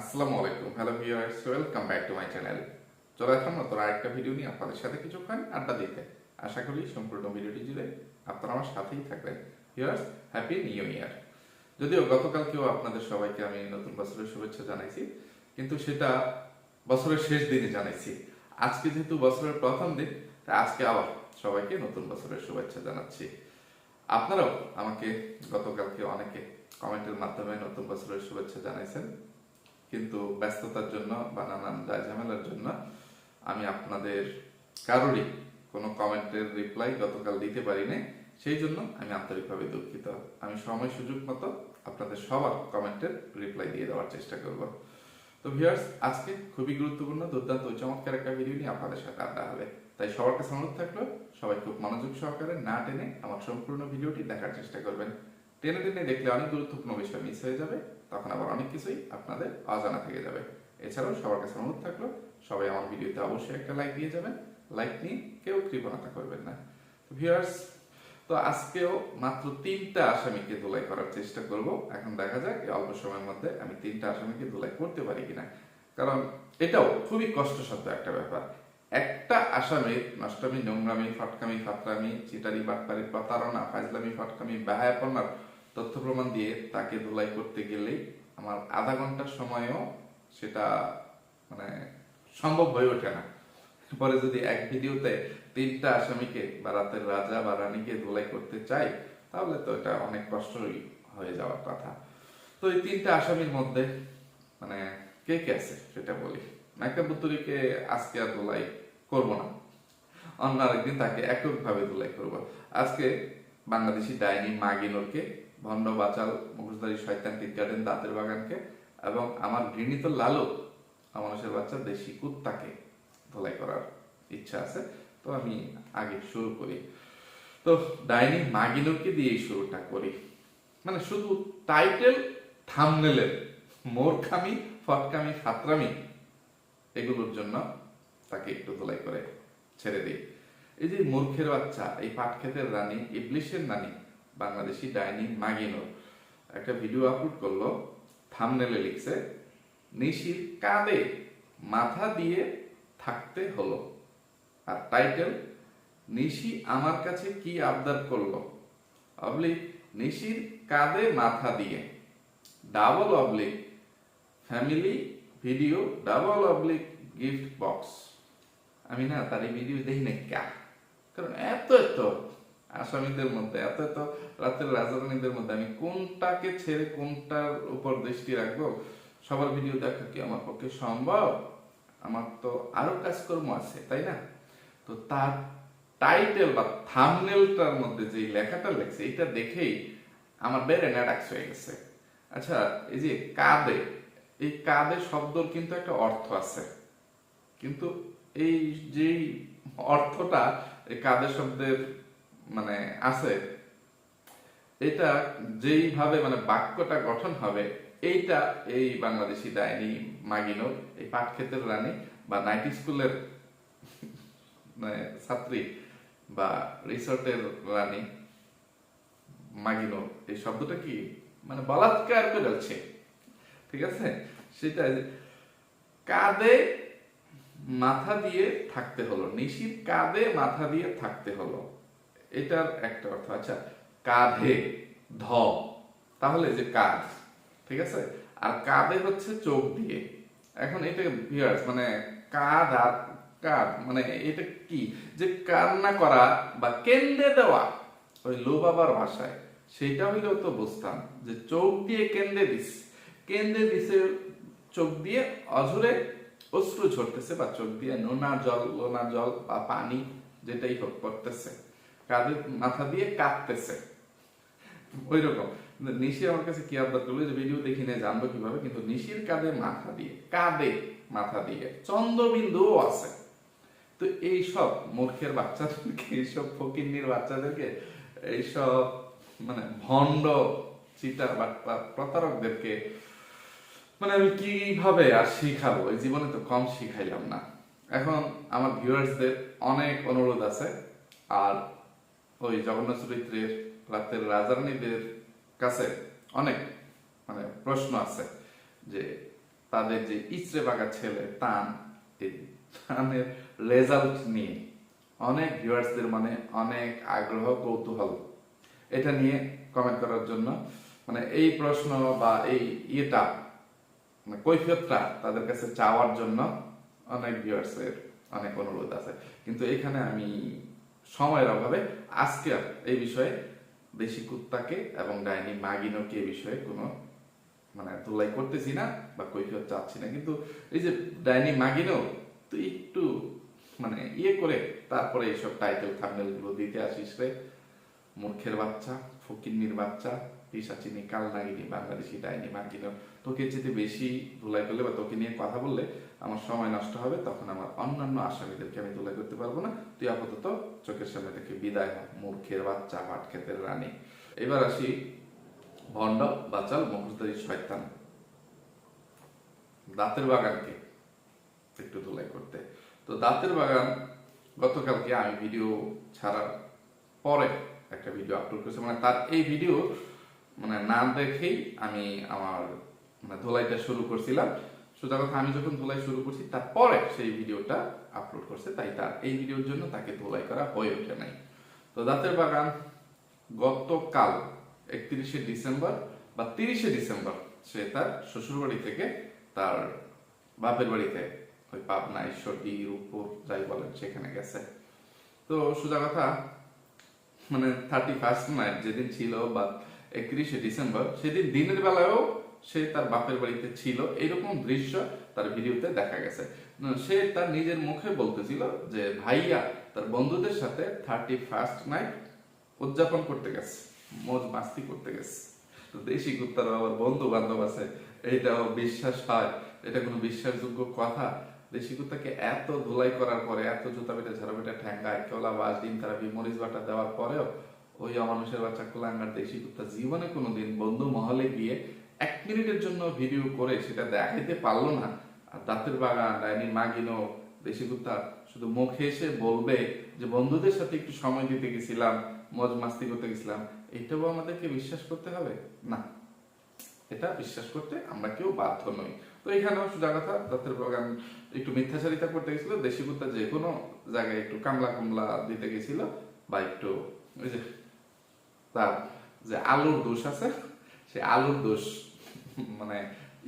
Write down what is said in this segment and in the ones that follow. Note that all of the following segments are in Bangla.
আসসালামু আলাইকুম। Hello viewers welcome back to my channel চলে আসলাম নতুন আরেকটা ভিডিও নিয়ে আপনাদের সাথে কিছুক্ষণ আড্ডা দিতে। আশা করি সম্পূর্ণ ভিডিওটি জুড়ে আপনারা আমার সাথেই থাকবেন। ভিউয়ার্স হ্যাপি নিউ ইয়ার যদিও গতকালকেও আপনাদের সবাইকে আমি নতুন বছরের শুভেচ্ছা জানাইছি, কিন্তু সেটা বছরের শেষ দিনে জানাইছি। আজকে যেহেতু বছরের প্রথম দিন, তাই আজকে আবার সবাইকে নতুন বছরের শুভেচ্ছা জানাচ্ছি। আপনারাও আমাকে গতকালকে অনেকে কমেন্টের মাধ্যমে নতুন বছরের শুভেচ্ছা জানাইছেন। কিন্তু ব্যস্ততার জন্য বা নানান ঝামেলার জন্য আমি আপনাদের কারোরই কোনো কমেন্টের রিপ্লাই গতকাল দিতে পারিনি। সেই জন্য আমি আন্তরিকভাবে দুঃখিত। আমি সময় সুযোগ মতো আপনাদের সবার কমেন্টের রিপ্লাই দিয়ে দেওয়ার চেষ্টা করব। তো ভিউয়ার্স আজকে খুবই গুরুত্বপূর্ণ, দুর্দান্ত চমৎকার একটা ভিডিও নিয়ে আপনাদের সাথে আড্ডা হবে। তাই সবার কাছে অনুরোধ থাকল, সবাই খুব মনোযোগ সহকারে না টেনে আমার সম্পূর্ণ ভিডিওটি দেখার চেষ্টা করবেন। টেনে টেনে দেখলে অনেক গুরুত্বপূর্ণ বিষয় মিস হয়ে যাবে, তখন আবার অনেক কিছুই আপনাদের অজানা থেকে যাবে। এছাড়াও সবার কাছে অনুরোধ থাকল, সবাই আমার ভিডিওতে অবশ্যই একটা লাইক দিয়ে যাবেন। লাইক নিয়ে কেউ কৃপণতা করবেন না। ভিউয়ার্স তো আজকেও মাত্র তিনটা আসামিকে ধুলাই করার চেষ্টা করব। এখন দেখা যাক অল্প সময়ের মধ্যে আমি তিনটা আসামিকে ধুলাই করতে পারি কিনা। কারণ এটাও খুবই কষ্টসাধ্য একটা ব্যাপার। একটা আসামির নষ্টমী, নোংরামি, ফটকামি, ফাতরামি, চিটারি বাটপারি প্রতারণা, ফাজলামি, ফটকামি, বাহায়াপনার তথ্য প্রমাণ দিয়ে তাকে ধুলাই করতে গেলেই আমার আধা ঘণ্টার সময়ও সেটা মানে সম্ভব হয়ে ওঠে না। পরে যদি এক ভিডিওতে তিনটা আসামিকে বা রাতের রাজা বা রানীকে ধুলাই করতে চাই, তাহলে তো এটা অনেক কষ্টই হয়ে যাওয়ার কথা। তো এই তিনটা আসামির মধ্যে মানে কে কে আছে সেটা বলি। নায়িকা পুতুরিকে আজকে আর ধুলাই করব না। অন্য আরেকদিন তাকে এককভাবে ধুলাই করব। আজকে বাংলাদেশি ডাইনি মাগিনোরকে ভণ্ড বাচাল, মুখোশধারী শয়তান গার্ডেন দাঁতের বাগানকে এবং আমার ঘৃণিত লালু মানুষের বাচ্চা দেশি কুত্তাকে ধোলাই করার ইচ্ছা আছে। তো আমি আগে শুরু করি। তো ডাইনি মাগিনুরকে দিয়ে শুরুটা করি। মানে শুধু টাইটেল, থামনেলের মোরখামি, ফটকামি ফাতরামি এগুলোর জন্য তাকে একটু ধোলাই করে ছেড়ে দিই। এই যে মূর্খের বাচ্চা, এই পাটক্ষেতের রানী, ইবলিশের রানী বাংলাদেশি ডাইনিং মাগিনো। একটা ভিডিও আপলোড করল, থামনেলে লিখছে, নিশির কাঁধে মাথা দিয়ে থাকতে হলো। আর টাইটেল, নিশি আমার কাছে কি আবদার করল? অবলিক নিশির কাঁধে মাথা দিয়ে। Double oblique family video double oblique gift box. আমি না তার এই ভিডিও দেখি না কারণ এত এত আসামিদের মধ্যে। এত এত রাতের রাজধানীদের মধ্যে আমি কোনটাকে ছেড়ে কোনটার উপর দৃষ্টি রাখব, সবার ভিডিও দেখা কি আমার পক্ষে সম্ভব? আমার তো আরও কাজকর্ম আছে, তাই না? তো তার টাইটেল বা থামনেলটার মধ্যে যে লেখাটা লেখছে এটা দেখেই আমার বেড়ে ন্যাডাক্স হয়ে গেছে। আচ্ছা এই যে কাঁদে এই কাঁদে শব্দর কিন্তু একটা অর্থ আছে। কিন্তু এই যেই অর্থটা, এই কাঁদে শব্দের মানে আছে, এটা যেইভাবে মানে বাক্যটা গঠন হবে, এইটা এই বাংলাদেশি ডাইনি মাগিনো, এই পাটক্ষেতের রানী বা নাইটি স্কুলের মানে ছাত্রী বা রিসোর্টের রানী মাগিনো, এই শব্দটা কি মানে বলাৎকার করেছে ঠিক আছে? সেটা কাঁধে মাথা দিয়ে থাকতে হলো, নিশির কাঁধে মাথা দিয়ে থাকতে হলো। এটার একটা অর্থ আচ্ছা কাঁধে ধ তাহলে যে কাঁধ, ঠিক আছে? আর কাঁধে হচ্ছে চোখ দিয়ে। এখন এটা মানে কাঁধ আর কাঁধ মানে এটা কি? যে কান্না করা বা কেন্দ্রে দেওয়া ওই লো বাবার ভাষায়, সেটা হইলেও তো বুঝতাম যে চোখ দিয়ে কেন্দ্রে দিস। কেন্দ্রে দিছে চোখ দিয়ে অঝরে অশ্রু ঝরতেছে বা চোখ দিয়ে নোনা জল, লোনা জল বা পানি যেটাই হোক পড়তেছে। কাঁধে মাথা দিয়ে কাঁদতেছে। ওই রকম নিশি আমার কাছে কি আবদার করল ভিডিও দেখি না জানব কীভাবে, কিন্তু নিশির কাঁধে মাথা দিয়ে, কাঁধে মাথা দিয়ে চন্দ্রবিন্দুও আছে। তো এইসব মূর্খের বাচ্চাদেরকে, এইসব ফকিন্নির বাচ্চাদেরকে, এইসব মানে ভণ্ড চিটার বাট্টা প্রতারকদেরকে মানে আমি কীভাবে আর শিখাবো? এই জীবনে তো কম শিখাইলাম না। এখন আমার ভিউয়ার্সদের অনেক অনুরোধ আছে। আর ওই জগন্নাথ চরিত্রের, রাতের রাজারানীদের কাছে অনেক মানে প্রশ্ন আছে যে তাদের যে ইচড়ে বাগা ছেলে তান, এই তানের রেজাল্ট নিয়ে অনেক ভিউয়ার্সদের মানে অনেক আগ্রহ, কৌতূহল। এটা নিয়ে কমেন্ট করার জন্য মানে এই প্রশ্ন বা এই ইয়েটা মানে কৈফিয়তটা তাদের কাছে চাওয়ার জন্য অনেক ভিউয়ার্সের অনেক অনুরোধ আছে। কিন্তু এখানে আমি সময়ের অভাবে আজকে এই বিষয়ে দেশি কুত্তাকে এবং ডাইনি মাগিনোকে এ বিষয়ে কোনো মানে ধুলাই করতেছি না বা কৈফিয়ত চাচ্ছি না। কিন্তু এই যে ডাইনি মাগিনো তুই একটু মানে ইয়ে করে তারপরে এইসব টাইটেল থাম্বনেলগুলো দিতে আসিস রে। মূর্খের বাচ্চা, ফকিন্নির বাচ্চা পিসাচিনি কালনাগিনি, বাংলাদেশি ডাইনি মাগিনো তোকে যেতে বেশি ধুলাই করলে বা তোকে নিয়ে কথা বললে আমার সময় নষ্ট হবে, তখন আমার অন্যান্য আসামিদেরকে আমি ধুলাই করতে পারব না। তুই আপাতত চোখের সামনে থেকে বিদায় হ, মূর্খের বাচ্চা পাট ক্ষেতের রানী। এবার আসি ভণ্ড, বাচাল, মুখোশধারী, শয়তান। দাঁতের বাগানকে একটু ধুলাই করতে। তো দাঁতের বাগান, গতকালকে আমি ভিডিও ছাড়ার পরে একটা ভিডিও আপলোড করেছি। মানে তার এই ভিডিও মানে না দেখেই আমি আমার মানে ধুলাইটা শুরু করছিলাম। কথা আমি যখন ধোলাই শুরু করছি, তারপরে সেই ভিডিওটা আপলোড করছে, তাই তার এই ভিডিওর জন্য তাকে ধোলাই করা হয়ে ওঠে নাই। তো দাঁতের বাগান গতকাল একত্রিশে ডিসেম্বর বা তিরিশে ডিসেম্বর সে তার শ্বশুরবাড়ি থেকে তার বাপের বাড়িতে ওই পাবনা, ঈশ্বরদী, রূপপুর, যাই বলেন সেখানে গেছে। তো সোজা কথা মানে থার্টি ফার্স্ট নাইট যেদিন ছিল বা একত্রিশে ডিসেম্বর, সেদিন দিনের বেলায়ও সে তার বাপের বাড়িতে ছিল। এরকম দৃশ্য তার ভিডিওতে দেখা গেছে। সে তার নিজের মুখে বলতেছিল যে, ভাইয়া, তার বন্ধুদের সাথে থার্টি ফার্স্ট নাইট উদযাপন করতে গেছে। মজ মাস্তি করতে গেছে। তো দেশি কুত্তার আবার বন্ধু বান্ধব আছে এইটাও বিশ্বাস হয়। এটা কোনো বিশ্বাসযোগ্য কথা। দেশি কুত্তাকে এত ধুলাই করার পরে, এত জুতা পেটে ঝাড়া পেটে ঠ্যাঙ্গায় কেলা বাস, ডিম থেরাপি মরিচ বাটা দেওয়ার পরেও ওই অমানুষের বাচ্চা কুলাঙ্গার দেশি কুত্তা জীবনে কোনোদিন বন্ধু মহলে গিয়ে এক মিনিটের জন্য ভিডিও করে সেটা দেখাইতে পারল না। আর দাঁতের বাগান, ডাইনি মাগিনো, দেশি কুত্তা, শুধু মুখে এসে বলবে যে, বন্ধুদের সাথে একটু সময় দিতে গেছিলাম, মজ মাস্তি করতে গেছিলাম। এটাও আমাদেরকে বিশ্বাস করতে হবে? না। এটা বিশ্বাস করতে আমরা কেউ বাধ্য নই। তো এখানেও সোজা কথা, দাঁতের বাগান একটু মিথ্যাচারিতা করতে গেছিল, দেশি কুত্তা যে কোনো জায়গায় একটু কামলা কামলা দিতে গেছিল, বা একটু ওই যে, তার যে আলুর দোষ আছে, সে আলুর দোষ মানে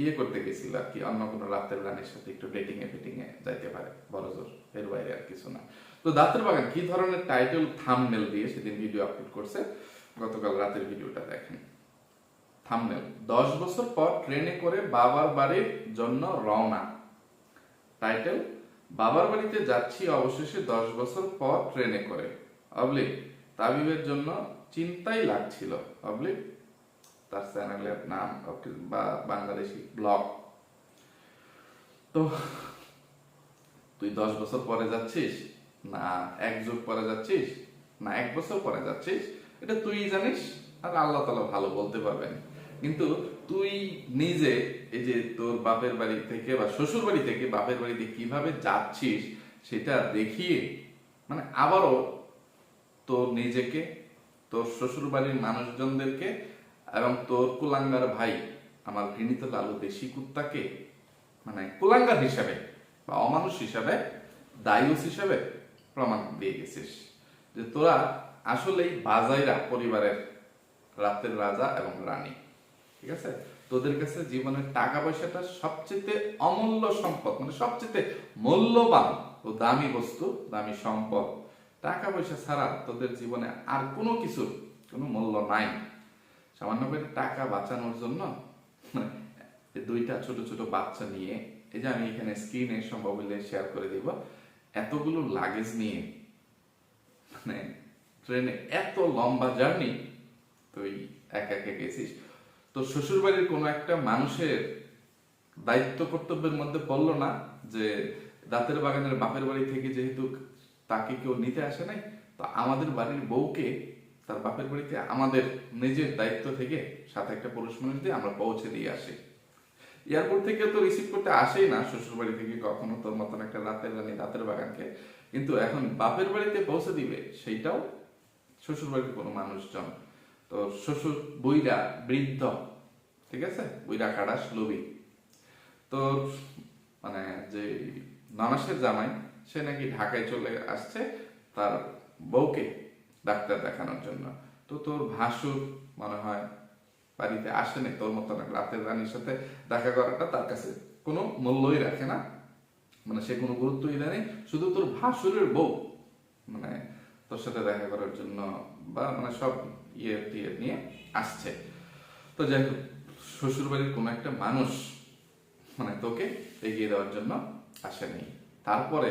ইয়ে করতে গেছিল আর কি, অন্য কোনো রাতের রানীর সাথে একটু ডেটিং এ ফিটিং এ যাইতে পারে, বড় জোর, এর বাইরে আর কিছু না। তো দাঁতের বাগান, কি ধরনের টাইটেল থামনেল দিয়ে সেদিন ভিডিও আপলোড করছে? গতকাল রাতের ভিডিওটা দেখেন। থামনেল দশ বছর পর ট্রেনে করে বাবার বাড়ির জন্য রওনা। টাইটেল বাবার বাড়িতে যাচ্ছি অবশেষে দশ বছর পর ট্রেনে করে। অবলিক, তাবিবের জন্য চিন্তাই লাগছিল। অবলিক তার চ্যানেলের নাম বা বাংলাদেশি ব্লগ তো, তুই দশ বছর পরে যাচ্ছিস? না, এক যুগ পরে যাচ্ছিস? না, এক বছর পরে যাচ্ছিস? এটা তুই জানিস? আর আল্লাহ তালা ভালো বলতে পারবেন। কিন্তু তুই নিজে এই যে তোর বাপের বাড়ি থেকে বা শ্বশুর বাড়ি থেকে বাপের বাড়িতে কীভাবে যাচ্ছিস, সেটা দেখিয়ে মানে আবারও তোর নিজেকে, তোর শ্বশুর বাড়ির মানুষজনদেরকে এবং তোর কুলাঙ্গার ভাই আমার ঘৃণিত লালু দেশি কুত্তাকে মানে কুলাঙ্গার হিসাবে বা অমানুষ হিসাবে, দায়ুস হিসাবে প্রমাণ দিয়ে গেছিস। যে তোরা আসলেই বাজাইরা পরিবারের রাতের রাজা এবং রানী। ঠিক আছে? তোদের কাছে জীবনের টাকা পয়সাটা সবচেয়ে অমূল্য সম্পদ মানে সবচেয়ে মূল্যবান ও দামি বস্তু, দামি সম্পদ। টাকা পয়সা ছাড়া তোদের জীবনে আর কোনো কিছুর কোনো মূল্য নাই। সামান্য করে টাকা বাঁচানোর জন্য মানে দুইটা ছোট ছোট বাচ্চা নিয়ে, এই যে আমি এখানে স্ক্রিনে সম্ভব হলে শেয়ার করে দিব, এতগুলো লাগেজ নিয়ে মানে ট্রেনে এত লম্বা জার্নি তুই একা একা গেছিস। তো শ্বশুর বাড়ির কোনো একটা মানুষের দায়িত্ব কর্তব্যের মধ্যে পড়ল না যে, দাঁতের বাগানের বাপের বাড়ি থেকে যেহেতু তাকে কেউ নিতে আসে নাই, তো আমাদের বাড়ির বউকে তার বাপের বাড়িতে আমাদের নিজের দায়িত্ব থেকে সাথে একটা পুরুষ মানুষ দিয়ে আমরা পৌঁছে দিয়ে আসি। এয়ারপোর্ট থেকে তো রিসিভ করতে আসেই না শ্বশুর বাড়ি থেকে কখনো তোর মতন একটা রাতের রানী রাতের বাগানকে। কিন্তু এখন বাপের বাড়িতে পৌঁছে দিবে, সেইটাও শ্বশুর বাড়ির কোনো মানুষজন। তো শ্বশুর বইরা বৃদ্ধ, ঠিক আছে? বইরা কাটাস লোভী। তো মানে যে ননাসের জামাই, সে নাকি ঢাকায় চলে আসছে, তার বউকে ডাক্তার দেখানোর জন্য। তো তোর ভাসুর মনে হয় বাড়িতে আসেনি তোর মতন রাতের রানীর সাথে দেখা করাটা তার কাছে কোনো মূল্যই রাখে না। মানে সে কোনো গুরুত্বই দেয়নি শুধু তোর ভাসুরের বউ। মানে তোর সাথে দেখা করার জন্য বা মানে সব ইয়ে টিয়ে নিয়ে আসছে। তো যাই হোক শ্বশুর বাড়ির কোনো একটা মানুষ মানে তোকে এগিয়ে দেওয়ার জন্য আসেনি। তারপরে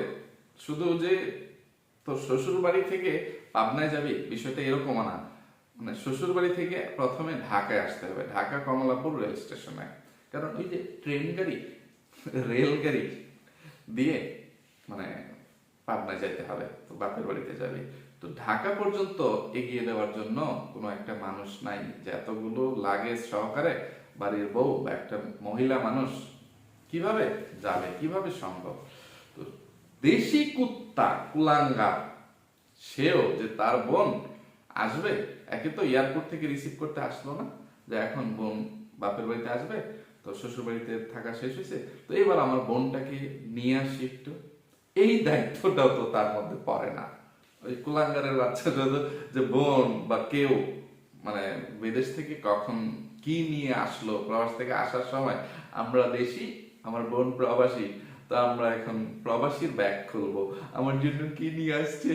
শুধু যে তোর শ্বশুর বাড়ি থেকে পাবনায় যাবি? বিষয়টা এরকম না। মানে শ্বশুর বাড়ি থেকে প্রথমে ঢাকায় আসতে হবে। ঢাকা কমলাপুর রেল স্টেশনে। কারণ ওই যে ট্রেন গাড়ি, রেল গাড়ি দিয়ে মানে পাবনায় যেতে হবে। তো বাপের বাড়িতে যাবি। তো ঢাকা পর্যন্ত এগিয়ে দেওয়ার জন্য কোনো একটা মানুষ নাই যে এতগুলো লাগেজ সহকারে বাড়ির বউ বা একটা মহিলা মানুষ কীভাবে যাবে, কীভাবে সম্ভব? তো দেশি কুত্তা কুলাঙ্গা সেও যে তার বোন আসবে, একে তো এয়ারপোর্ট থেকে রিসিভ করতে আসলো না। যে এখন বোন বাপের বাড়িতে আসবে, তো শ্বশুর বাড়িতে থাকা শেষ হয়েছে। তো এবার আমার বোনটাকে নিয়ে আসি একটু। এই দায়িত্বটাও তো তার মধ্যে পড়ে না। ওই কুলাঙ্গারের বাচ্চা যে বোন বা কেউ মানে বিদেশ থেকে কখন কি নিয়ে আসলো, প্রবাস থেকে আসার সময় আমরা দেশি, আমার বোন প্রবাসী তো আমরা এখন প্রবাসীর ব্যাগ খুলবো। আমার জন্য কি নিয়ে আসছে?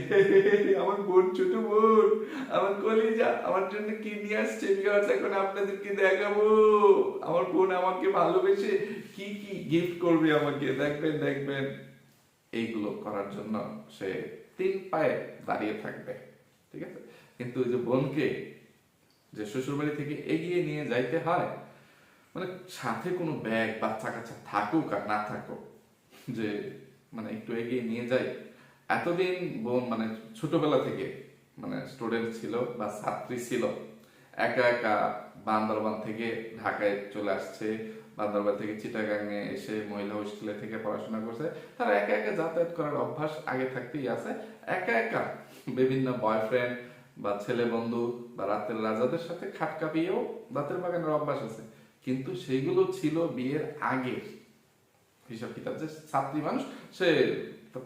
আমার বোন, ছোট বোন, আমার কলিজা, আমার জন্য কি নিয়ে আসছে? বিকজ এখন আপনাদেরকে দেখাবো। আমার বোন আমাকে ভালোবেসে কি কি গিফট করবে আমাকে? দেখবেন দেখবেন। এইগুলো করার জন্য সে তিন পায়ে দাঁড়িয়ে থাকবে। ঠিক আছে? কিন্তু ওই যে বোনকে যে শ্বশুরবাড়ি থেকে এগিয়ে নিয়ে যাইতে হয় মানে সাথে কোনো ব্যাগ বাচ্চা কাচ্চা থাকুক আর না থাকুক যে মানে একটু এগিয়ে নিয়ে যাই। এতদিন বোন মানে ছোটবেলা থেকে মানে স্টুডেন্ট ছিল বা ছাত্রী ছিল, একা একা বান্দরবান থেকে ঢাকায় চলে আসছে, বান্দরবান থেকে চিটাগাঙে এসে মহিলা হোস্টেলে থেকে পড়াশোনা করছে। তারা একা একা যাতায়াত করার অভ্যাস আগে থাকতেই আছে। একা একা বিভিন্ন বয়ফ্রেন্ড বা ছেলে বন্ধু বা রাতের রাজাদের সাথে খাট কাঁপিয়েও দাঁতের বাগানের অভ্যাস আছে। কিন্তু সেইগুলো ছিল বিয়ের আগের। হিসাব কিতাব। যে ছাত্রী মানুষ, সে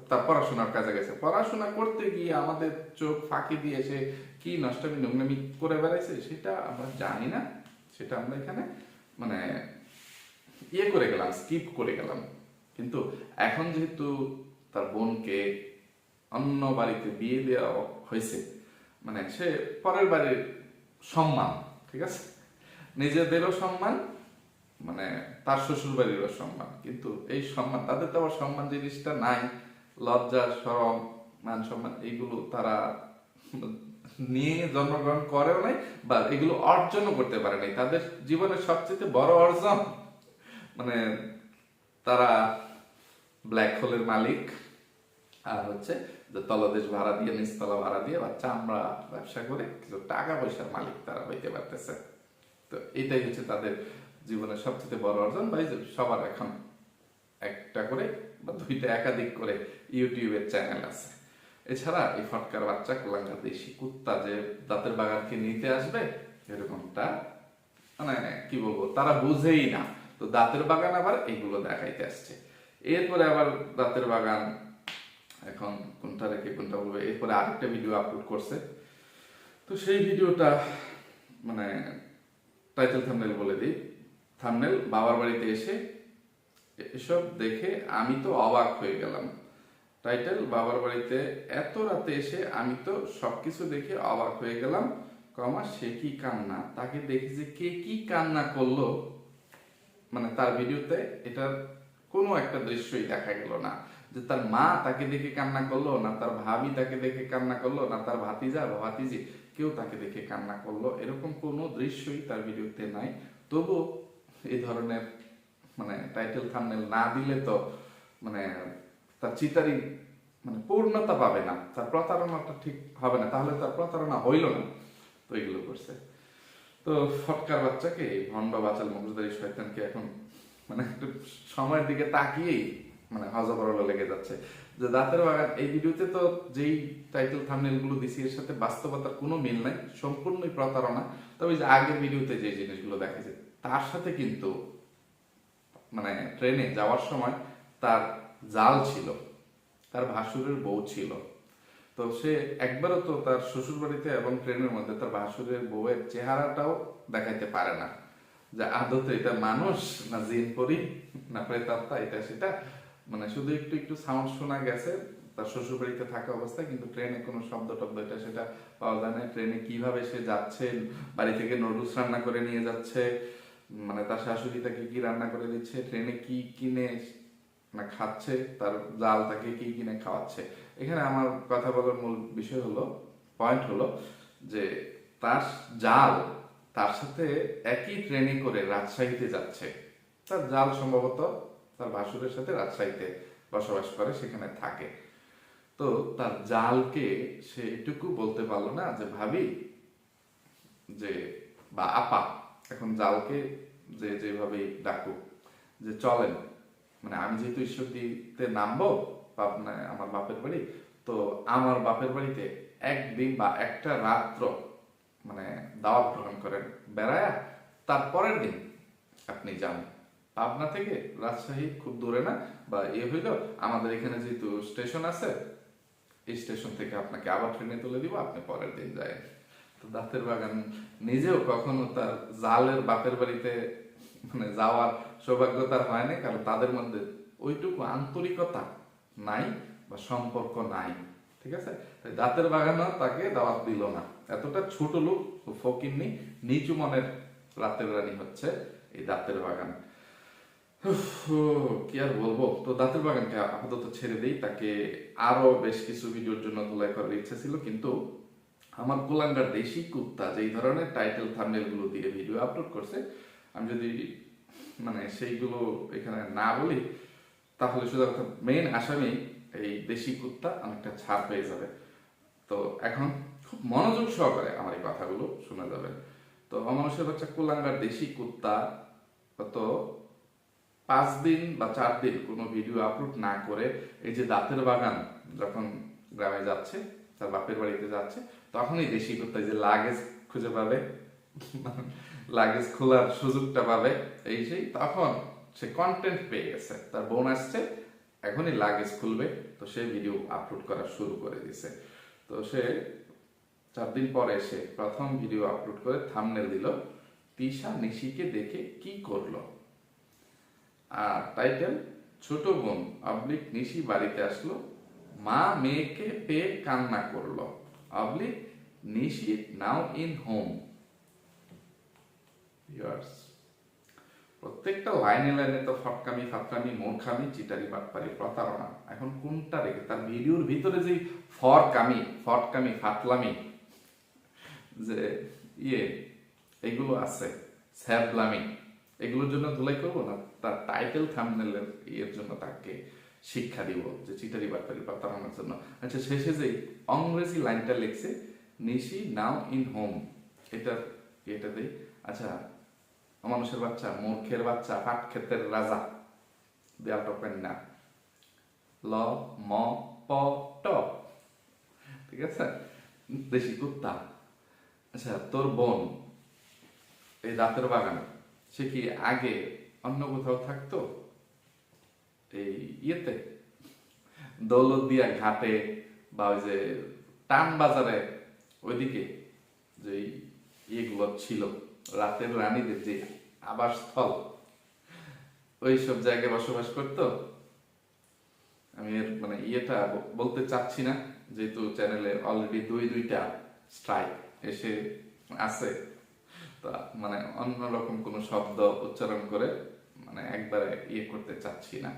তার পড়াশোনার কাজে গেছে। পড়াশোনা করতে গিয়ে আমাদের চোখ ফাঁকি দিয়ে সে কি নষ্টামি নোংনামি করে বেড়াইছে, সেটা আমরা জানি না। সেটা আমরা এখানে মানে ইয়ে করে গেলাম স্কিপ করে গেলাম। কিন্তু এখন যেহেতু তার বোনকে অন্য বাড়িতে বিয়ে দেওয়া হয়েছে মানে সে পরের বাড়ির সম্মান, ঠিক আছে? নিজেদেরও সম্মান মানে তার শ্বশুর বাড়িরও সম্মান। কিন্তু এই সম্মান, তাদের তো সম্মান জিনিসটা নাই। লজ্জা সরম মান সম্মান এইগুলো তারা নিয়ে জন্মগ্রহণ করেও নাই বা এগুলো অর্জনও করতে পারে নাই। তাদের জীবনের সবচেয়ে বড় অর্জন মানে তারা ব্ল্যাক হোলের মালিক। আর হচ্ছে যে তলদেশ ভাড়া দিয়ে, নিচতলা ভাড়া দিয়ে বা চামড়া ব্যবসা করে কিছু টাকা পয়সার মালিক তারা হইতে পারতেছে। তো এটাই হচ্ছে তাদের জীবনের সবচেয়ে বড় অর্জন বা সবার এখন একটা করে বা দুইটা একাধিক করে ইউটিউবের চ্যানেল আছে। এছাড়া এই ফটকার বাচ্চা কোলাঙ্গা দেশি কুত্তা যে দাঁতের বাগানকে নিতে আসবে, এরকমটা মানে কি বলব, তারা বুঝেই না। তো দাঁতের বাগান আবার এগুলো দেখাইতে আসছে। এরপরে আবার দাঁতের বাগান, এখন কোনটা রেখে কোনটা বলবে, এরপরে আরেকটা ভিডিও আপলোড করছে। তো সেই ভিডিওটা মানে টাইটেল থামনেল বলে দিই। থামনেল, বাবার বাড়িতে এসে এসব দেখে আমি তো অবাক হয়ে গেলাম। টাইটেল, বাবার বাড়িতে এত রাতে এসে আমি তো সবকিছু দেখে অবাক হয়ে গেলাম। কমা, সে কি কান্না? তাকে দেখি যে কে কি কান্না করল? মানে তার ভিডিওতে এটার কোনো একটা দৃশ্যই দেখা গেল না। যে তার মা তাকে দেখে কান্না করল, না তার ভাবি তাকে দেখে কান্না করল, না তার ভাতিজা বা ভাতিজি কেউ তাকে দেখে কান্না করল, এরকম কোনো দৃশ্যই তার ভিডিওতে নাই। তবু এই ধরনের মানে টাইটেল থাম্বনেল না দিলে তো মানে তার চিতারি মানে পূর্ণতা পাবে না। তার প্রতারণাটা ঠিক হবে না। তাহলে তার প্রতারণা হইল না। তো এগুলো করছে। তো ফটকার বাচ্চাকে ভণ্ড বাচাল মজুদারি শয়তানকে এখন মানে একটু সময়ের দিকে তাকিয়েই মানে হজবরল লেগে যাচ্ছে। যে দাঁতের বাগান, এই ভিডিওতে তো যেই টাইটেল থামনেলগুলো দিছি, এর সাথে বাস্তবতার কোনো মিল নাই। সম্পূর্ণই প্রতারণা। তবে যে আগের ভিডিওতে যে জিনিসগুলো দেখাচ্ছে তার সাথে কিন্তু মানে ট্রেনে যাওয়ার সময় তার জাল ছিল, তার ভাসুরের বউ ছিল। তো সে একবারও তো তার শ্বশুর বাড়িতে এবং ট্রেনের মধ্যে তার ভাসুরের বউয়ের চেহারাটাও দেখাইতে পারে না। যে আদতে এটা মানুষ না জিন পরি, না প্রেতাত্মা, এটা সেটা। মানে শুধু একটু একটু সাউন্ড শোনা গেছে তার শ্বশুর বাড়িতে থাকা অবস্থায়, কিন্তু ট্রেনে কোনো শব্দ টব্দ এটা সেটা পাওয়া যায় না। ট্রেনে কীভাবে সে যাচ্ছে, বাড়ি থেকে নুডলস রান্না করে নিয়ে যাচ্ছে মানে তার শাশুড়ি তাকে কি রান্না করে দিচ্ছে? ট্রেনে কি কিনে না খাচ্ছে? তার জাল তাকে কি কিনে খাওয়াচ্ছে? এখানে আমার কথা বলার মূল বিষয় হলো পয়েন্ট হলো যে তার জাল তার সাথে একই ট্রেনে করে রাজশাহীতে যাচ্ছে। তার জাল সম্ভবত তার ভাসুরের সাথে রাজশাহীতে বসবাস করে, সেখানে থাকে। তো তার জালকে সে এটুকু বলতে পারল না যে, ভাবি, যে বা আপা এখন জালকে যে যেভাবে ডাকুক, যে চলেন মানে আমি যেহেতু ঈশ্বরদীতে নামবো পাবনা আমার বাপের বাড়ি, তো আমার বাপের বাড়িতে একদিন বা একটা রাত্র মানে দাওয়াত গ্রহণ করেন বেড়ায়া তারপরের দিন আপনি যান। পাবনা থেকে রাজশাহী খুব দূরে না? বা এ হইল, আমাদের এখানে যেহেতু স্টেশন আছে, এই স্টেশন থেকে আপনাকে আবার ট্রেনে তুলে দিব, আপনি পরের দিন যায় দাঁতের বাগান। নিজেও কখনো তার জালের বাপের বাড়িতে মানে যাওয়ার সৌভাগ্য তার হয় না কারণ তাদের মধ্যে ওইটুকু আন্তরিকতা নাই বা সম্পর্ক নাই, ঠিক আছে? তাই দাঁতের বাগানও তাকে দাওয়াত দিল না। এতটা ছোট লোক ফকিরনি নিচু মনের রাতের রানী হচ্ছে এই দাঁতের বাগান। কি আর বলব? তো দাঁতের বাগানকে আপাতত ছেড়ে দেই, তাকে আরও বেশ কিছু ভিডিওর জন্য ধুলাই করার ইচ্ছা ছিল, কিন্তু আমার কুলাঙ্গার দেশি কুত্তা যেই ধরনের টাইটেল থাম্বনেলগুলো দিয়ে ভিডিও আপলোড করছে, আমি যদি মানে সেইগুলো এখানে না বলি, তাহলে শুধু কথা মেইন আসামি এই দেশি কুত্তা অনেকটা ছাড় পেয়ে যাবে। তো এখন খুব মনোযোগ সহকারে আমার এই কথাগুলো শোনা যাবে তো অমানুষের বাচ্চা কুলাঙ্গার দেশি কুত্তা গত পাঁচ দিন বা চার দিন কোনো ভিডিও আপলোড না করে, এই যে দাঁতের বাগান যখন গ্রামে যাচ্ছে, তার বাপের বাড়িতে যাচ্ছে তখনই দেশি কুত্তা যে লাগেজ খুঁজে পাবে লাগেজ খোলার সুযোগটা পাবে। এই সেই তখন সে কন্টেন্ট পেয়ে গেছে। তার বোন আসছে, এখনই লাগেজ খুলবে। তো সে ভিডিও আপলোড করা শুরু করে দিছে তো সে চার দিন পরে এসে প্রথম ভিডিও আপলোড করে থামনেল দিল। তিশা নিশিকে দেখে কি করল? আর টাইটেল ছোট বোন অবলিক নিশি বাড়িতে আসলো। মা মেয়েকে পেয়ে কান্না করল। Nishi now in home years প্রত্যেকটা লাইনে লাইনে তো ফটকামি, ফাটকামি, মূর্খামি, চিটারি, বাটপারি, প্রতারণা। এখন কোনটা রেখে? তার ভিডিওর ভিতরে যে ফরকামি ফটকামি ফাটলামি যে ইয়ে এগুলো আছে, স্যাবলামি, এগুলোর জন্য ধুলাই করব না? তার টাইটেল থামনেলের ইয়ের জন্য তাকে শিক্ষা দিব, যে চিটারি বাটপারি প্রতারণার জন্য। আচ্ছা শেষে যে ইংরেজি লাইনটা লিখছে, নিশি নাও ইন হোম। এটা এটা দেই। আচ্ছা মানুষের বাচ্চা, মূর্খের বাচ্চা, পাট ক্ষেতের রাজা। দেয়াল টপেন না। ল, ম, প, ট। ঠিক আছে? দেশি কুত্তা। আচ্ছা তোর বোন, এই দাঁতের বাগান, সে কি আগে অন্য কোথাও থাকতো? এই ইয়েতে। দৌলতদিয়া ঘাটে বা ওই যে টান বাজারে ওইদিকে যে ইয়েগুলো ছিল, রাতের রানীদের যে আবাসস্থল ওই সব জায়গায় বসবাস করতো। আমি এর মানে ইয়েটা বলতে চাচ্ছি না, যেহেতু চ্যানেলে অলরেডি দুই, দুইটা স্ট্রাইক এসে আছে। তা মানে অন্যরকম কোনো শব্দ উচ্চারণ করে মানে একবারে ইয়ে করতে চাচ্ছি না।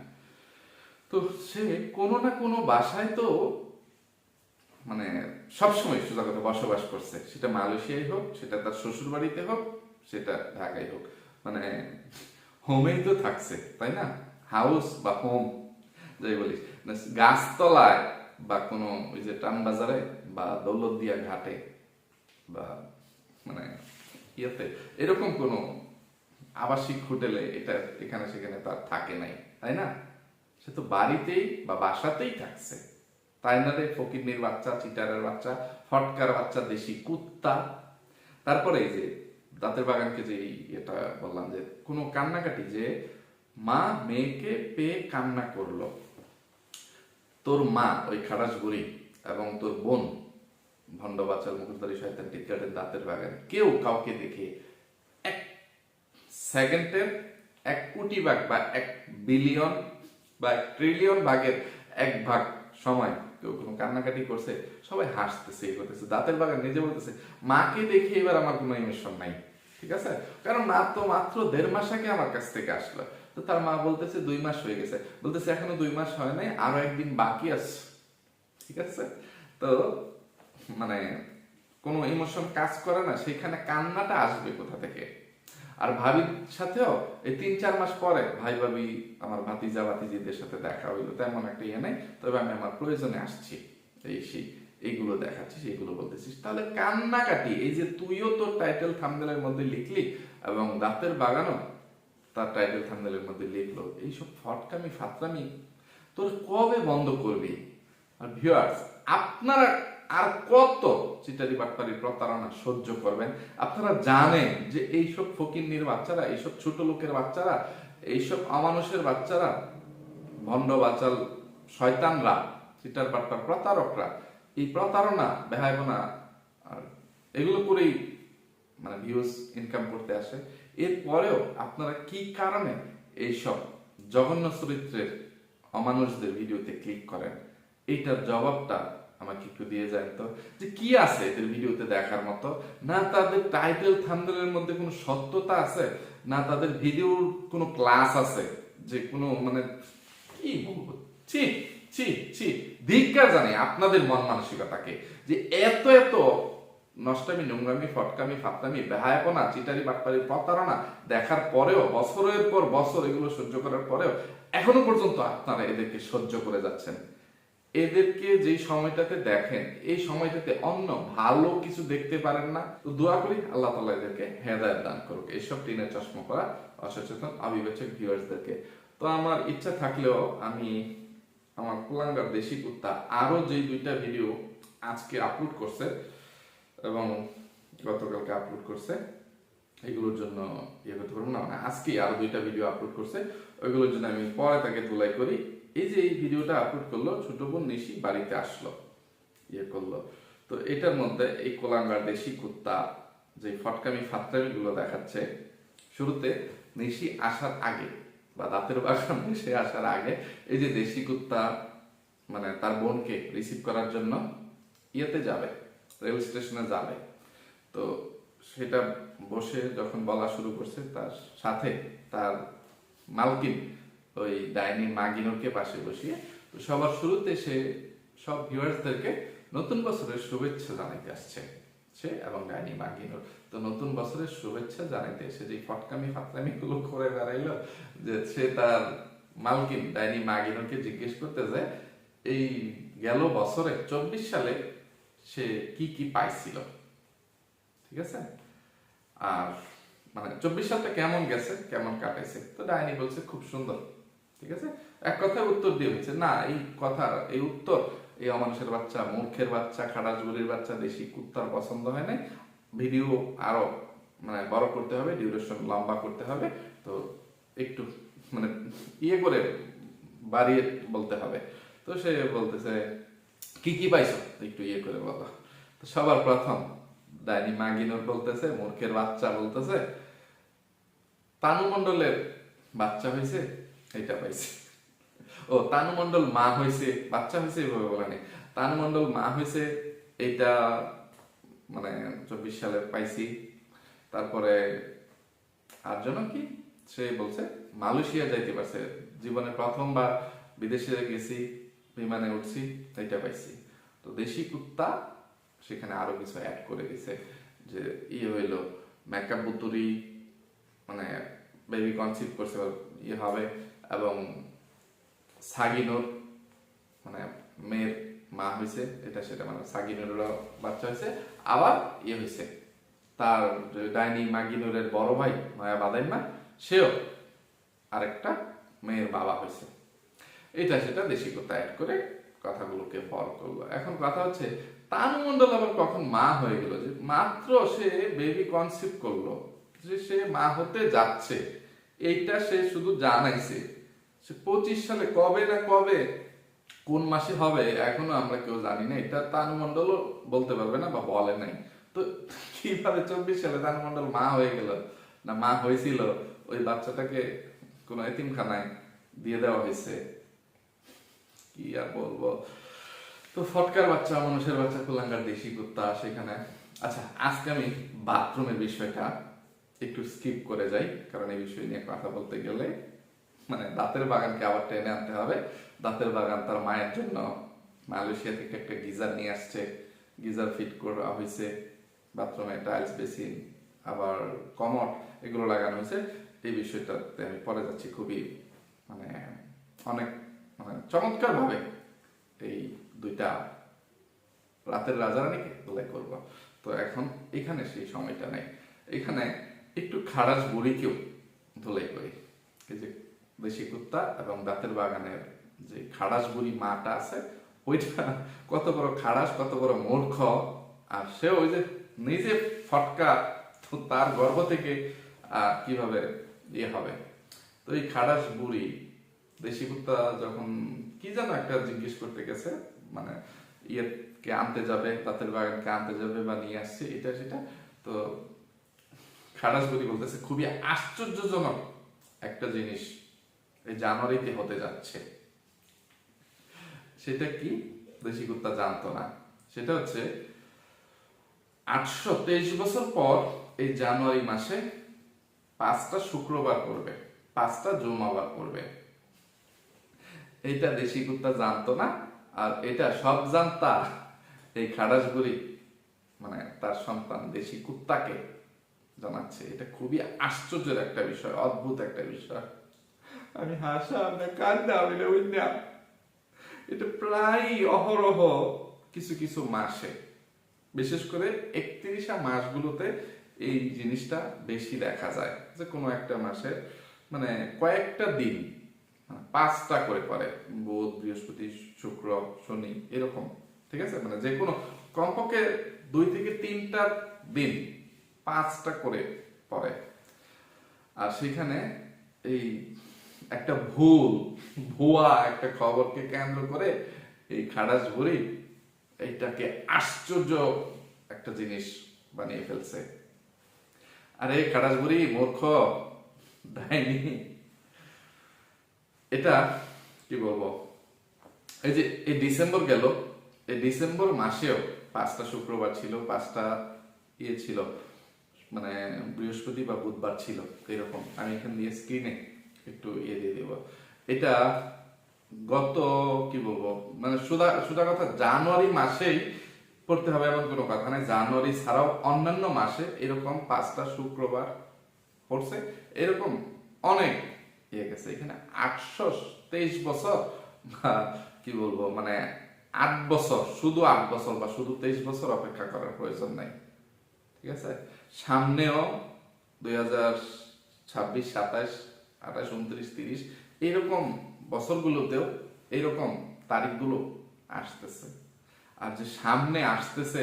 তো সে কোনো না কোনো বাসায় তো মানে সবসময় সোজা কথা বসবাস করছে। সেটা মালয়েশিয়ায় হোক, সেটা তার শ্বশুর বাড়িতে হোক, সেটা ঢাকায় হোক। মানে হোমেই তো থাকছে, তাই না? হাউস বা হোম যাই বলিস। গাছতলায় বা কোনো ওই যে টান বাজারে বা দৌলতদিয়া ঘাটে বা মানে ইয়েতে এরকম কোনো আবাসিক হোটেলে এটা এখানে সেখানে তার থাকে নাই, তাই না? সে তো বাড়িতেই বা বাসাতেই থাকছে। তাই না রে ফকিরনির বাচ্চা, চিটারের বাচ্চা, ফটকার বাচ্চা, দেশি কুত্তা? তারপরে এই যে দাঁতের বাগানকে যে এটা বললাম যে, কোনো কান্নাকাটি যে মা মেয়েকে পেয়ে কান্না করল। তোর মা, ওই খাটাস বুড়ি এবং তোর বোন ভণ্ড বাচাল মুখোশধারী শয়তান, টিটকাটের দাঁতের বাগান, কেউ কাউকে দেখে এক সেকেন্ডের এক কোটি ভাগ বা এক বিলিয়ন বা এক ট্রিলিয়ন ভাগের এক ভাগ সময় কেউ কোনো কান্নাকাটি করছে, সবাই হাসতেছে, এই করতেছে, দাঁতের বাগান নিজে বলতেছে, মাকে দেখে এবার আমার কোনো ইমোশন নাই। ঠিক আছে? কারণ মা তো মাত্র দেড় মাস আগে আমার কাছ থেকে আসলো। তো তার মা বলতেছে, দুই মাস হয়ে গেছে। বলতেছে, এখনও দুই মাস হয় নাই, আরও একদিন বাকি আছে। ঠিক আছে? তো মানে কোনো ইমোশন কাজ করে না সেখানে কান্নাটা আসবে কোথা থেকে? আর ভাবির সাথেও এই তিন চার মাস পরে ভাই ভাবি, আমার ভাতিজা ভাতিজিদের সাথে দেখা হইল, তেমন একটা ইয়ে নেই। তবে আমি আমার প্রয়োজনে আসছি। এই সেই, এইগুলো দেখাচ্ছিস, এইগুলো বলতেছিস। তাহলে কান্নাকাটি, এই যে তুইও তোর টাইটেল থামদেলের মধ্যে লিখলি এবং দাঁতের বাগানো তার টাইটেল থামদেলের মধ্যে লিখলো, এইসব ফটকামি ফাতরামি তোর কবে বন্ধ করবি? আর ভিউয়ার্স আপনারা আর কত চিটারি বাটপারি প্রতারণা সহ্য করবেন? আপনারা জানেন যে এইসব ফকিন্নির বাচ্চারা, এইসব ছোট লোকের বাচ্চারা, এইসব অমানুষের বাচ্চারা, ভণ্ড বাচাল শয়তানরা চিটার বাটপার প্রতারকরা, এই প্রতারণা বেহায়বনা আর এগুলো করেই মানে ভিউজ ইনকাম করতে আসে। এরপরেও আপনারা কি কারণে এইসব জঘন্য চরিত্রের অমানুষদের ভিডিওতে ক্লিক করেন? এইটার জবাবটা আমাকে একটু দিয়ে যায় তো। যে কি আছে এদের ভিডিওতে দেখার মতো? না তাদের টাইটেল থাম্বনেলের মধ্যে কোনো সত্যতা আছে? না তাদের ভিডিওর কোনো ক্লাস আছে? যে কোনো মানে কি বলব? ছি ছি ছি। ধিক্কার জানি আপনাদের মন মানসিকতাকে। যে এত এত নষ্টামি, নোংরামি, ফটকামি ফাতরামি বেহায়াপনা, চিটারি, বাটপারি, প্রতারণা দেখার পরেও, বছরের পর বছর এগুলো সহ্য করার পরেও এখনও পর্যন্ত আপনারা এদেরকে সহ্য করে যাচ্ছেন। এদেরকে যে সময়টাতে দেখেন, এই সময়টাতে অন্য ভালো কিছু দেখতে পারেন না, তো দোয়া করি আল্লাহ তালা এদেরকে হেদায়ত দান করুক। এইসব টিনের চশমা করা অসচেতন অবিবেচক ভিউয়ার্সদেরকে। তো আমার ইচ্ছা থাকলেও আমি আমার কুলাঙ্গার দেশি কুত্তা আরও যে দুইটা ভিডিও আজকে আপলোড করছে এবং গতকালকে আপলোড করছে, এগুলোর জন্য ইয়ে করতে পারব না। মানে আজকে আরও দুইটা ভিডিও আপলোড করছে, ওইগুলোর জন্য আমি পরে তাকে তুলাই করি। এই যে এই ভিডিওটা আপলোড করল, ছোট বোন নিশি বাড়িতে আসলো ইয়ে করল। তো এটার মধ্যে এই কোলাঙ্গার দেশি কুত্তা, যে ফটকামি ফাতরামি গুলো দেখাচ্ছে, শুরুতে নিশি আসার আগে বা দাঁতের বাগান সে আসার আগে এই যে দেশি কুত্তা মানে তার বোনকে রিসিভ করার জন্য ইয়েতে যাবে, রেল স্টেশনে যাবে। তো সেটা বসে যখন বলা শুরু করছে, তার সাথে তার মালকিন ওই ডাইনি মাগিনোরকে পাশে বসিয়ে সবার শুরুতে সে সব ভিউয়ার্সদেরকে নতুন বছরের শুভেচ্ছা জানাইতে আসছে সে এবং ডাইনি মাগিনোর। তো নতুন বছরের শুভেচ্ছা জানাইতে এসে যে ফটকামি ফাতরামি গুলো করে বেড়াইলো যে সে তার মালকিন ডাইনি মাগিনোরকে জিজ্ঞেস করতে যে, এই গেল বছরে চব্বিশ সালে সে কি কি পাইছিল? ঠিক আছে? আর মানে চব্বিশ সালটা কেমন গেছে, কেমন কাটাইছে? তো ডাইনি বলছে, খুব সুন্দর। ঠিক আছে? এক কথায় উত্তর দিয়ে হচ্ছে, না, এই কথা, এই উত্তর, এই অমানুষের বাচ্চা, মূর্খের বাচ্চা খাটাসগুলির বাচ্চা, দেশি কুত্তার পছন্দ হয় না ভিডিও আরও মানে বড় করতে হবে ডিউরেশন লম্বা করতে হবে। তো একটু মানে ইয়ে করে বাড়িয়ে বলতে হবে। তো সে বলতেছে, কি কি পাইছো? একটু ইয়ে করে বলো। তো সবার প্রথম, ডাইনি মাগিনোর বলতেছে, মূর্খের বাচ্চা বলতেছে, তানু মণ্ডলের বাচ্চা হয়েছে এটা পাইছে। ও তানু মণ্ডল মা হয়েছে বাচ্চা হয়েছে এভাবে বলে নেই। তানু মণ্ডল মা হয়েছে এইটা মানে চব্বিশ সালে পাইছি। তারপরে আর জন্য কি? সে বলছে, মালয়েশিয়া যাইতে পারছে। জীবনে প্রথমবার বিদেশে গেছি, বিমানে উঠছি, এইটা পাইছি। তো দেশি কুত্তা সেখানে আরও কিছু অ্যাড করে দিছে, যে ইয়ে হইল মেকআপ বুতুরি মানে বেবি কনসিভ করছে ইয়ে হবে। এবং সাগিনোর মানে মেয়ের মা হয়েছে এটা সেটা মানে সাগিনোরেরও বাচ্চা হয়েছে আবার ইয়ে হয়েছে তার ডাইনি মাগিনুরের বড় ভাই মায়া বাদাইমা সেও আরেকটা মেয়ের বাবা হয়েছে এটা সেটা দেশি কথা অ্যাড করে কথাগুলোকে ফল করল এখন কথা হচ্ছে, তানু মন্ডল আবার কখন মা হয়ে গেল? যে মাত্র সে বেবি কনসিভ করল, যে সে মা হতে যাচ্ছে, এইটা সে শুধু জানাইছে। পঁচিশ সালে কবে না কবে, কোন মাসে হবে, এখনও আমরা কেউ জানি না। এটা তানুমণ্ডলও বলতে পারবে না বা বলে নাই। তো কীভাবে চব্বিশ সালে তানুমণ্ডল মা হয়ে গেল? না, মা হয়েছিল। ওই বাচ্চাটাকে কোনো এতিমখানায় দিয়ে দেওয়া হয়েছে। কি আর বলব? তো ফটকার বাচ্চা, মানুষের বাচ্চা, কুলাঙ্গার দেশি কুত্তা সেখানে। আচ্ছা আজকে আমি বাথরুমের বিষয়টা একটু স্কিপ করে যাই, কারণ এই বিষয় নিয়ে কথা বলতে গেলে মানে দাঁতের বাগানকে আবার টেনে আনতে হবে। দাঁতের বাগান তার মায়ের জন্য। মালয়েশিয়া থেকে একটা গিজার নিয়ে আসছে। গিজার ফিট করা হয়েছে। বাথরুমে টাইলস, বেসিন, আবার কমট এগুলো লাগানো হয়েছে। এই বিষয়টাতে আমি পরে যাচ্ছি। খুবই মানে অনেক মানে চমৎকার ভাবে এই দুইটা রাতের রাজারানীকে ধুলাই করব। তো এখন এখানে সেই সময়টা নেই। এখানে একটু খারাস বুড়িকেও ধুলাই করি। এই যে দেশি কুত্তা এবং দাঁতের বাগানের যে খাড়াস বুড়ি মাটা আছে, ওইটা কত বড় খাড়াস কত বড় মূর্খ। আর সে ওই যে নিজে ফটকা তার গর্ভ থেকে কীভাবে ইয়ে হবে। তো এই খাড়াস বুড়ি, দেশি কুত্তা যখন কি যেন একটা জিজ্ঞেস করতে গেছে মানে ইয়ে কে আনতে যাবে, দাঁতের বাগানকে আনতে যাবে বা নিয়ে আসছে, এটা সেটা, তো খাড়াস বুড়ি বলতেছে, খুবই আশ্চর্যজনক একটা জিনিস। জানুয়ারিতে হতে যাচ্ছে। সেটা কি? দেশি কুত্তা জানতো না। সেটা হচ্ছে, আটশো তেইশ বছর পর এই জানুয়ারি মাসে পাঁচটা শুক্রবার করবে পাঁচটা জুমাবার করবে এইটা দেশি কুত্তা জানতো না, আর এটা সব জানতা এই খাড়াসগুড়ি মানে তার সন্তান দেশি কুত্তাকে জানাচ্ছে। এটা খুবই আশ্চর্যের একটা বিষয়, অদ্ভুত একটা বিষয়। আমি হাসা আমরা কান্দা, আমি না এটা প্রায় অহরহ কিছু কিছু মাসে। বিশেষ করে একত্রিশা মাসগুলোতে এই জিনিসটা বেশি দেখা যায়, যে কোনো একটা মাসে মানে কয়েকটা দিন মানে পাঁচটা করে পরে বুধ, বৃহস্পতি, শুক্র, শনি, এরকম, ঠিক আছে? মানে যে কোনো কমপক্ষে দুই থেকে তিনটা দিন পাঁচটা করে পরে আর সেখানে এই একটা ভুল, ভুয়া একটা খবরকে কেন্দ্র করে এই খাড়াস ভরি এইটাকে আশ্চর্য একটা জিনিস বানিয়ে ফেলছে। আরে খাড়াস বুড়ি মূর্খ, ডাইনি। এটা কি বলব? এই যে এই ডিসেম্বর গেল, এই ডিসেম্বর মাসেও পাঁচটা শুক্রবার ছিল, পাঁচটা ইয়ে ছিল মানে বৃহস্পতি বা বুধবার ছিল, এরকম। আমি এখান দিয়ে স্ক্রিনে একটু ইয়ে দিয়ে দেবো। এটা গত, কি বলব মানে সুদা সুদা কথা, জানুয়ারি মাসেই পড়তে হবে এমন কোনো কথা নাই। জানুয়ারি ছাড়াও অন্যান্য মাসে এরকম পাঁচটা শুক্রবার পড়ছে। এরকম অনেক ইয়ে গেছে। এখানে আটশো তেইশ বছর, বা কি বলব মানে আট বছর, শুধু আট বছর বা শুধু তেইশ বছর অপেক্ষা করার প্রয়োজন নাই। ঠিক আছে? সামনেও দুই হাজার ছাব্বিশ সাতাশ আঠাশ, উনত্রিশ, তিরিশ, এরকম বছরগুলোতেও এইরকম তারিখগুলো আসতেছে। আর যে সামনে আসতেছে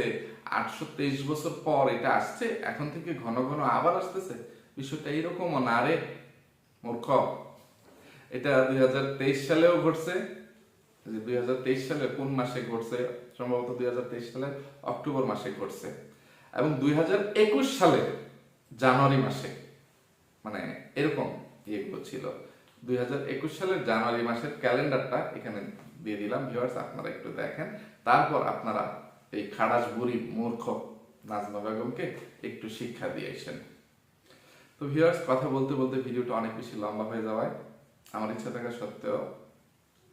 আটশো তেইশ বছর পর এটা আসছে, এখন থেকে ঘন ঘন আবার আসতেছে, বিষয়টা এইরকম না রে মূর্খ। এটা দুই হাজার তেইশ সালেও ঘটছে যে দুই হাজার তেইশ সালে কোন মাসে ঘটছে, সম্ভবত দুই হাজার তেইশ সালে অক্টোবর মাসে ঘটছে। এবং দুই হাজার একুশ সালে জানুয়ারি মাসে মানে এরকম ইয়েগুলো ছিল। দুই সালের জানুয়ারি মাসের ক্যালেন্ডারটা এখানে দিয়ে দিলাম আপনারা একটু দেখেন। তারপর আপনারা এই খাড়াস বুড়ি মূর্খ নাজমা বেগমকে একটু শিক্ষা তো কথা বলতে বলতে ভিডিওটা অনেক বেশি লম্বা হয়ে যাওয়ায় আমার ইচ্ছা থাকা সত্ত্বেও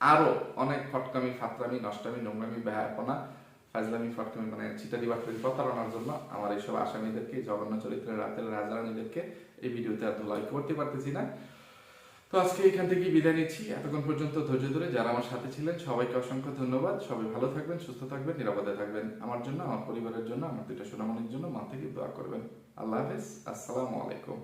আরও অনেক ফটকামি, ফাতরামি, নষ্টামি, নোংরামি ব্যয়াপনা ফাজলামি, ফটকামি মানে চিটারি বাটরি প্রতারণার জন্য আমার এইসব আসামিদেরকে, জঘন্য চরিত্রের রাতের রাজারানীদেরকে এই ভিডিওতে এত লাইক করতে পারতেছি না। তো আজকে এখান থেকে বিদায় নিচ্ছি। এতক্ষণ পর্যন্ত ধৈর্য ধরে যারা আমার সাথে ছিলেন, সবাইকে অসংখ্য ধন্যবাদ। সবাই ভালো থাকবেন, সুস্থ থাকবেন, নিরাপদে থাকবেন। আমার জন্য, আমার পরিবারের জন্য, আমার দুইটা সোনামণির জন্য মা থেকে দোয়া করবেন। আল্লাহ হাফেজ। আসসালামু আলাইকুম।